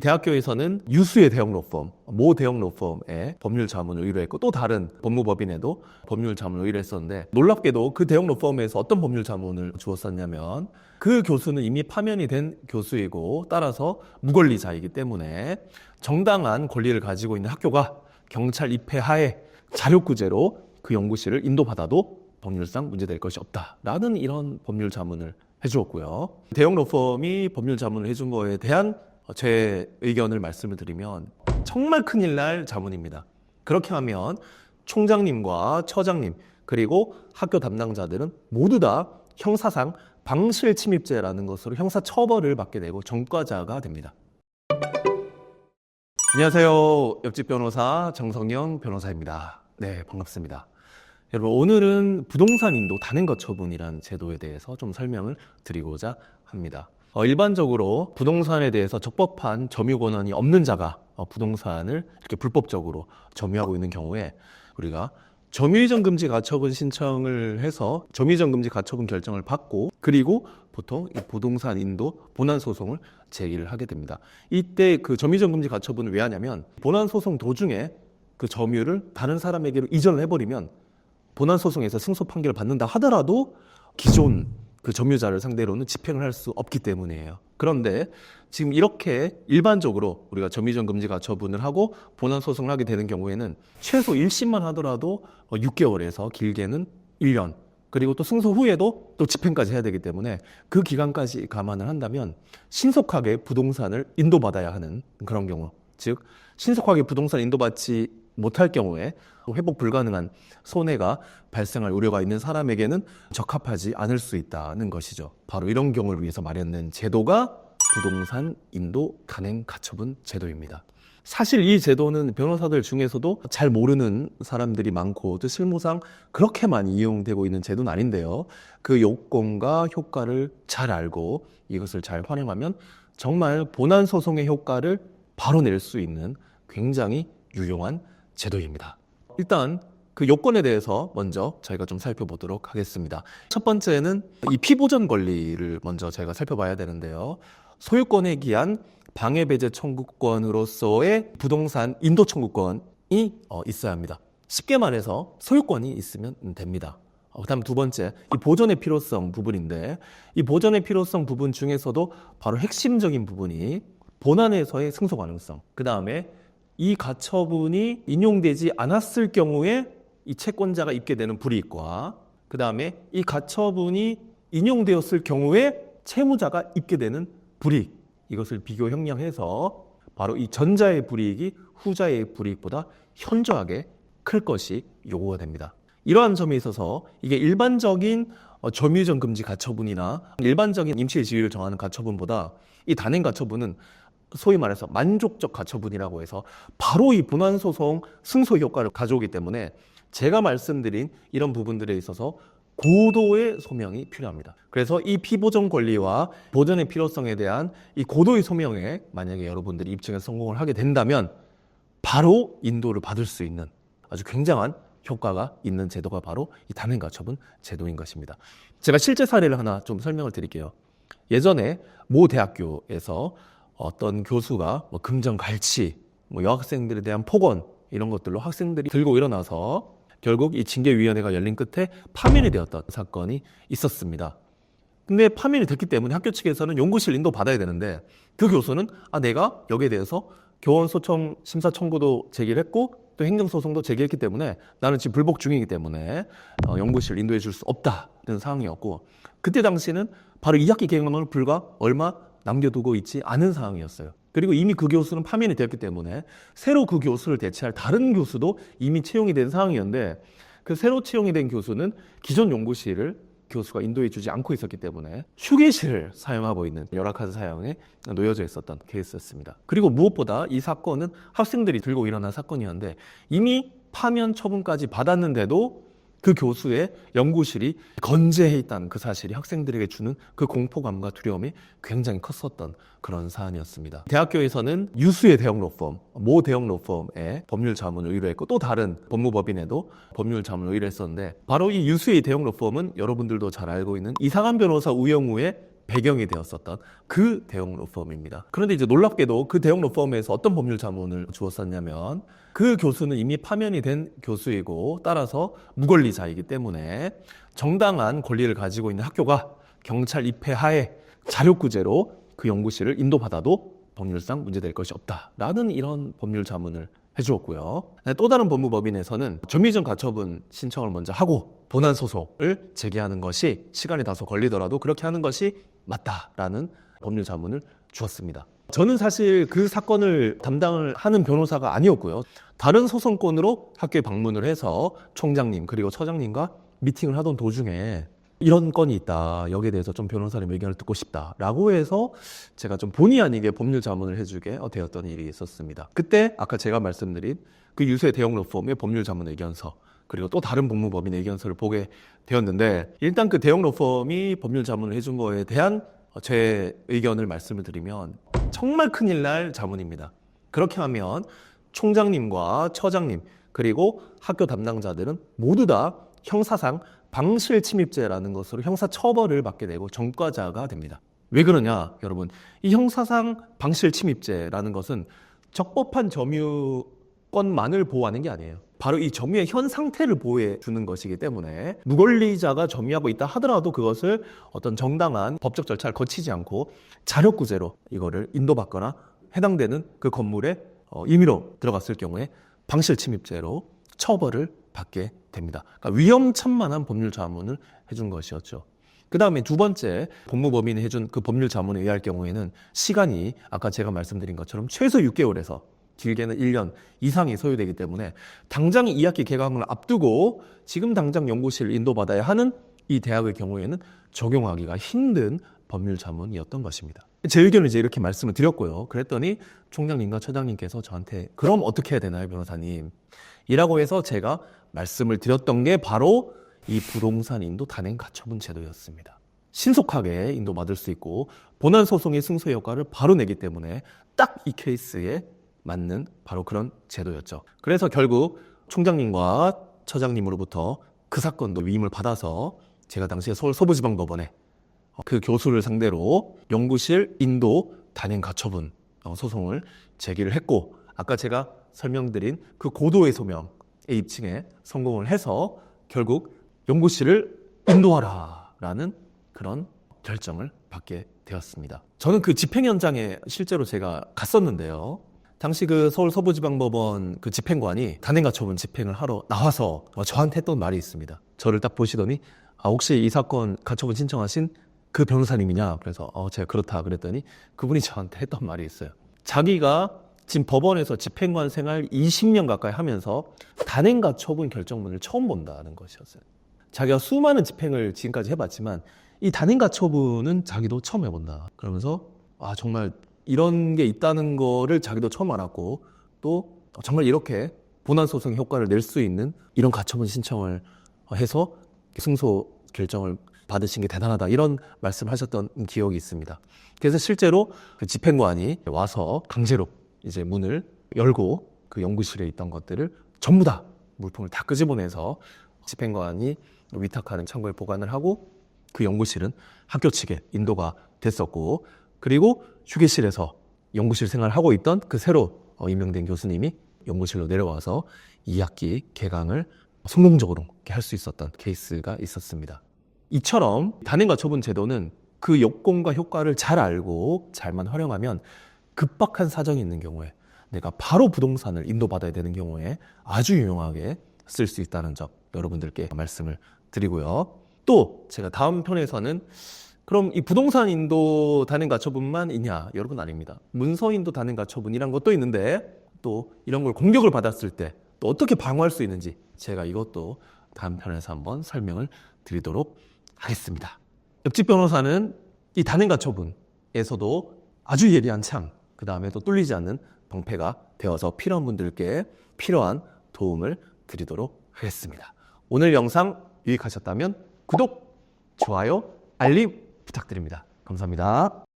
대학교에서는 유수의 대형 로펌, 모 대형 로펌에 법률 자문을 의뢰했고 또 다른 법무법인에도 법률 자문을 의뢰했었는데 놀랍게도 그 대형 로펌에서 어떤 법률 자문을 주었었냐면 그 교수는 이미 파면이 된 교수이고 따라서 무권리자이기 때문에 정당한 권리를 가지고 있는 학교가 경찰 입회 하에 자력구제로 그 연구실을 인도받아도 법률상 문제될 것이 없다라는 이런 법률 자문을 해주었고요. 대형 로펌이 법률 자문을 해준 거에 대한 제 의견을 말씀을 드리면 정말 큰일 날 자문입니다. 그렇게 하면 총장님과 처장님 그리고 학교 담당자들은 모두 다 형사상 방실 침입죄라는 것으로 형사 처벌을 받게 되고 전과자가 됩니다. 안녕하세요. 옆집 변호사 정성영 변호사입니다. 네, 반갑습니다. 여러분, 오늘은 부동산 인도 단행거 처분이라는 제도에 대해서 좀 설명을 드리고자 합니다. 어, 일반적으로 부동산에 대해서 적법한 점유 권한이 없는 자가 어, 부동산을 이렇게 불법적으로 점유하고 있는 경우에 우리가 점유이전 금지 가처분 신청을 해서 점유이전 금지 가처분 결정을 받고 그리고 보통 이 부동산 인도 본안 소송을 제기를 하게 됩니다. 이때 그 점유이전 금지 가처분을 왜 하냐면 본안 소송 도중에 그 점유를 다른 사람에게로 이전을 해버리면 본안 소송에서 승소 판결을 받는다 하더라도 기존 그 점유자를 상대로는 집행을 할 수 없기 때문이에요. 그런데 지금 이렇게 일반적으로 우리가 점유전 금지 가처분을 하고 본안 소송을 하게 되는 경우에는 최소 1심만 하더라도 6개월에서 길게는 1년 그리고 또 승소 후에도 또 집행까지 해야 되기 때문에 그 기간까지 감안을 한다면 신속하게 부동산을 인도받아야 하는 그런 경우 즉 신속하게 부동산 인도받지 못할 경우에 회복 불가능한 손해가 발생할 우려가 있는 사람에게는 적합하지 않을 수 있다는 것이죠. 바로 이런 경우를 위해서 마련된 제도가 부동산 인도 간행 가처분 제도입니다. 사실 이 제도는 변호사들 중에서도 잘 모르는 사람들이 많고 또 실무상 그렇게 많이 이용되고 있는 제도는 아닌데요. 그 요건과 효과를 잘 알고 이것을 잘 활용하면 정말 본안 소송의 효과를 바로 낼 수 있는 굉장히 유용한 제도입니다. 일단 그 요건에 대해서 먼저 저희가 좀 살펴보도록 하겠습니다. 첫 번째는 이 피보전 권리를 먼저 저희가 살펴봐야 되는데요. 소유권에 기한 방해배제 청구권으로서의 부동산 인도 청구권이 어, 있어야 합니다. 쉽게 말해서 소유권이 있으면 됩니다. 어, 그다음 두 번째, 이 보존의 필요성 부분인데 이 보존의 필요성 부분 중에서도 바로 핵심적인 부분이 본안에서의 승소 가능성. 그 다음에 이 가처분이 인용되지 않았을 경우에 이 채권자가 입게 되는 불이익과 그 다음에 이 가처분이 인용되었을 경우에 채무자가 입게 되는 불이익 이것을 비교 형량해서 바로 이 전자의 불이익이 후자의 불이익보다 현저하게 클 것이 요구가 됩니다. 이러한 점에 있어서 이게 일반적인 어, 점유전 금지 가처분이나 일반적인 임시의 지위를 정하는 가처분보다 이 단행 가처분은 소위 말해서 만족적 가처분이라고 해서 바로 이 분한 소송 승소 효과를 가져오기 때문에 제가 말씀드린 이런 부분들에 있어서 고도의 소명이 필요합니다. 그래서 이 피보전 권리와 보전의 필요성에 대한 이 고도의 소명에 만약에 여러분들이 입증에 성공을 하게 된다면 바로 인도를 받을 수 있는 아주 굉장한 효과가 있는 제도가 바로 이 단행 가처분 제도인 것입니다. 제가 실제 사례를 하나 좀 설명을 드릴게요. 예전에 모 대학교에서 어떤 교수가 뭐 금전 갈취, 뭐 여학생들에 대한 폭언 이런 것들로 학생들이 들고 일어나서 결국 이 징계위원회가 열린 끝에 파면이 되었던 사건이 있었습니다. 근데 파면이 됐기 때문에 학교 측에서는 연구실 인도 받아야 되는데 그 교수는 아 내가 여기에 대해서 교원 소청 심사 청구도 제기를 했고 또 행정소송도 제기했기 때문에 나는 지금 불복 중이기 때문에 어, 연구실 인도해 줄 수 없다는 상황이었고 그때 당시는 바로 2학기 개강을 불과 얼마 남겨두고 있지 않은 상황이었어요. 그리고 이미 그 교수는 파면이 되었기 때문에 새로 그 교수를 대체할 다른 교수도 이미 채용이 된 상황이었는데 그 새로 채용이 된 교수는 기존 연구실을 교수가 인도해 주지 않고 있었기 때문에 휴게실을 사용하고 있는 열악한 사양에 놓여져 있었던 케이스였습니다. 그리고 무엇보다 이 사건은 학생들이 들고 일어난 사건이었는데 이미 파면 처분까지 받았는데도 그 교수의 연구실이 건재해 있다는 그 사실이 학생들에게 주는 그 공포감과 두려움이 굉장히 컸었던 그런 사안이었습니다. 대학교에서는 유수의 대형 로펌, 모 대형 로펌에 법률 자문을 의뢰했고 또 다른 법무법인에도 법률 자문을 의뢰했었는데 바로 이 유수의 대형 로펌은 여러분들도 잘 알고 있는 이상한 변호사 우영우의 배경이 되었었던 그 대형 로펌입니다. 그런데 이제 놀랍게도 그 대형 로펌에서 어떤 법률 자문을 주었었냐면 그 교수는 이미 파면이 된 교수이고 따라서 무권리자이기 때문에 정당한 권리를 가지고 있는 학교가 경찰 입회 하에 자력구제로 그 연구실을 인도받아도 법률상 문제될 것이 없다라는 이런 법률 자문을 해주었고요. 네, 또 다른 법무법인에서는 전미전 가처분 신청을 먼저 하고 본안 소송을 제기하는 것이 시간이 다소 걸리더라도 그렇게 하는 것이 맞다라는 법률 자문을 주었습니다. 저는 사실 그 사건을 담당을 하는 변호사가 아니었고요. 다른 소송권으로 학교에 방문을 해서 총장님 그리고 처장님과 미팅을 하던 도중에 이런 건이 있다. 여기에 대해서 좀 변호사님 의견을 듣고 싶다 라고 해서 제가 좀 본의 아니게 법률 자문을 해주게 되었던 일이 있었습니다. 그때 아까 제가 말씀드린 그 유수의 대형 로펌의 법률 자문 의견서 그리고 또 다른 법무법인 의견서를 보게 되었는데 일단 그 대형 로펌이 법률 자문을 해준 거에 대한 제 의견을 말씀을 드리면 정말 큰일 날 자문입니다. 그렇게 하면 총장님과 처장님 그리고 학교 담당자들은 모두 다 형사상 방실 침입죄라는 것으로 형사 처벌을 받게 되고 전과자가 됩니다. 왜 그러냐, 여러분? 이 형사상 방실 침입죄라는 것은 적법한 점유권만을 보호하는 게 아니에요. 바로 이 점유의 현 상태를 보호해 주는 것이기 때문에 무권리자가 점유하고 있다 하더라도 그것을 어떤 정당한 법적 절차를 거치지 않고 자력구제로 이거를 인도받거나 해당되는 그 건물에 어, 임의로 들어갔을 경우에 방실 침입죄로 처벌을 받게 됩니다. 그러니까 위험천만한 법률 자문을 해준 것이었죠. 그 다음에 두 번째 법무법인이 해준 그 법률 자문에 의할 경우에는 시간이 아까 제가 말씀드린 것처럼 최소 6개월에서 길게는 1년 이상이 소요되기 때문에 당장 2학기 개강을 앞두고 지금 당장 연구실 인도받아야 하는 이 대학의 경우에는 적용하기가 힘든 법률 자문이었던 것입니다. 제 의견을 이제 이렇게 말씀을 드렸고요. 그랬더니 총장님과 처장님께서 저한테 그럼 어떻게 해야 되나요, 변호사님? 이라고 해서 제가 말씀을 드렸던 게 바로 이 부동산 인도 단행 가처분 제도였습니다. 신속하게 인도받을 수 있고 본안 소송의 승소 효과를 바로 내기 때문에 딱 이 케이스에 맞는 바로 그런 제도였죠. 그래서 결국 총장님과 처장님으로부터 그 사건도 위임을 받아서 제가 당시에 서울 서부지방법원에 그 교수를 상대로 연구실 인도 단행 가처분 어, 소송을 제기를 했고 아까 제가 설명드린 그 고도의 소명의 입증에 성공을 해서 결국 연구실을 인도하라라는 그런 결정을 받게 되었습니다. 저는 그 집행 현장에 실제로 제가 갔었는데요. 당시 그 서울 서부지방법원 그 집행관이 단행가 처분 집행을 하러 나와서 저한테 했던 말이 있습니다. 저를 딱 보시더니 아 혹시 이 사건 가처분 신청하신 그 변호사님이냐? 그래서 어 제가 그렇다 그랬더니 그분이 저한테 했던 말이 있어요. 자기가 지금 법원에서 집행관 생활 20년 가까이 하면서 단행가 처분 결정문을 처음 본다는 것이었어요. 자기가 수많은 집행을 지금까지 해봤지만 이 단행가 처분은 자기도 처음 해본다. 그러면서 아 정말 이런 게 있다는 거를 자기도 처음 알았고 또 정말 이렇게 본안 소송 효과를 낼 수 있는 이런 가처분 신청을 해서 승소 결정을 받으신 게 대단하다 이런 말씀하셨던 기억이 있습니다. 그래서 실제로 그 집행관이 와서 강제로 이제 문을 열고 그 연구실에 있던 것들을 전부 다 물품을 다 끄집어내서 집행관이 위탁하는 창고에 보관을 하고 그 연구실은 학교 측에 인도가 됐었고 그리고 휴게실에서 연구실 생활을 하고 있던 그 새로 어, 임명된 교수님이 연구실로 내려와서 2학기 개강을 성공적으로 할 수 있었던 케이스가 있었습니다. 이처럼 단행과 처분 제도는 그 요건과 효과를 잘 알고 잘만 활용하면 급박한 사정이 있는 경우에 내가 바로 부동산을 인도받아야 되는 경우에 아주 유용하게 쓸 수 있다는 점 여러분들께 말씀을 드리고요. 또 제가 다음 편에서는 그럼 이 부동산 인도 단행 가처분만 있냐? 여러분 아닙니다. 문서 인도 단행 가처분이란 것도 있는데 또 이런 걸 공격을 받았을 때 또 어떻게 방어할 수 있는지 제가 이것도 다음 편에서 한번 설명을 드리도록 하겠습니다. 옆집 변호사는 이 단행 가처분에서도 아주 예리한 창, 그 다음에 또 뚫리지 않는 방패가 되어서 필요한 분들께 필요한 도움을 드리도록 하겠습니다. 오늘 영상 유익하셨다면 구독, 좋아요, 알림 부탁드립니다. 감사합니다.